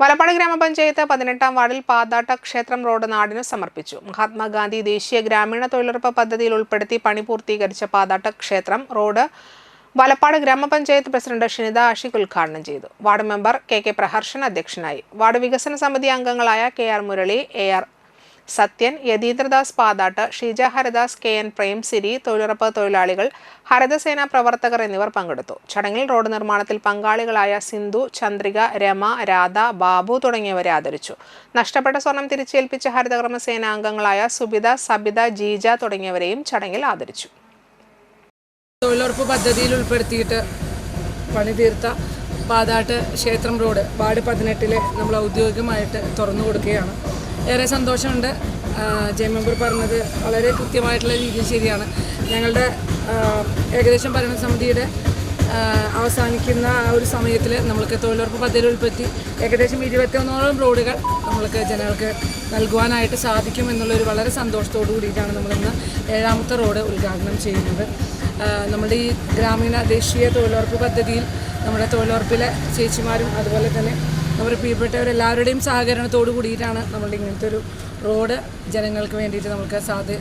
വലപ്പാട് ഗ്രാമപഞ്ചായത്ത് പതിനെട്ടാം വാർഡിൽ പാതാട്ട ക്ഷേത്രം റോഡ് നാടിന് സമർപ്പിച്ചു. മഹാത്മാഗാന്ധി ദേശീയ ഗ്രാമീണ തൊഴിലുറപ്പ് പദ്ധതിയിൽ ഉൾപ്പെടുത്തി പണി പൂർത്തീകരിച്ച പാതാട്ട ക്ഷേത്രം റോഡ് വലപ്പാട് ഗ്രാമപഞ്ചായത്ത് പ്രസിഡന്റ് ഷിനിത ആഷിഖ് ഉദ്ഘാടനം ചെയ്തു. Ward member K K Praharshan അധ്യക്ഷനായി. വാർഡ് വികസന സമിതി അംഗങ്ങളായ K R Murali A R Sathyan Yatheendradas Pathatt Sheeja Haridas K N Premsiri തൊഴിലുറപ്പ് തൊഴിലാളികൾ ഹരിതസേന പ്രവർത്തകർ എന്നിവർ പങ്കെടുത്തു. ചടങ്ങിൽ റോഡ് നിർമ്മാണത്തിൽ പങ്കാളികളായ സിന്ധു ചന്ദ്രിക രമ രാധ ബാബു തുടങ്ങിയവരെ ആദരിച്ചു. നഷ്ടപ്പെട്ട സ്വർണം തിരിച്ചേൽപ്പിച്ച ഹരിതകർമ്മസേന അംഗങ്ങളായ സുബിത സബിത ജീജ തുടങ്ങിയവരെയും ചടങ്ങിൽ ആദരിച്ചു. തൊഴിലുറപ്പ് പദ്ധതിയിൽ ഉൾപ്പെടുത്തിയിട്ട് പണി തീർത്ത പാതാട്ട് ക്ഷേത്രം റോഡ് വാർഡ് പതിനെട്ടിലെ നമ്മൾ ഔദ്യോഗികമായിട്ട് തുറന്നു കൊടുക്കുകയാണ്. ഏറെ സന്തോഷമുണ്ട്. ജയമംബർ പറഞ്ഞത് വളരെ കൃത്യമായിട്ടുള്ള രീതിയിൽ ശരിയാണ്. ഞങ്ങളുടെ ഏകദേശം ഭരണസമിതിയുടെ അവസാനിക്കുന്ന ആ ഒരു സമയത്തിൽ നമ്മൾക്ക് തൊഴിലുറപ്പ് പദ്ധതിയിൽ ഉൾപ്പെടുത്തി ഏകദേശം ഇരുപത്തിയൊന്നോളം റോഡുകൾ നമ്മൾക്ക് ജനങ്ങൾക്ക് നൽകുവാനായിട്ട് സാധിക്കും എന്നുള്ളൊരു വളരെ സന്തോഷത്തോടു കൂടിയിട്ടാണ് നമ്മളിന്ന് ഏഴാമത്തെ റോഡ് ഉദ്ഘാടനം ചെയ്യുന്നത്. നമ്മുടെ ഈ ഗ്രാമീണ ദേശീയ തൊഴിലുറപ്പ് പദ്ധതിയിൽ നമ്മുടെ തൊഴിലുറപ്പിലെ ചേച്ചിമാരും അതുപോലെ തന്നെ നമ്മുടെ പ്രിയപ്പെട്ടവരെല്ലാവരുടെയും സഹകരണത്തോടു കൂടിയിട്ടാണ് നമ്മളുടെ ഇങ്ങനത്തെ ഒരു റോഡ് ജനങ്ങൾക്ക് വേണ്ടിയിട്ട് നമുക്ക് സാധ്യ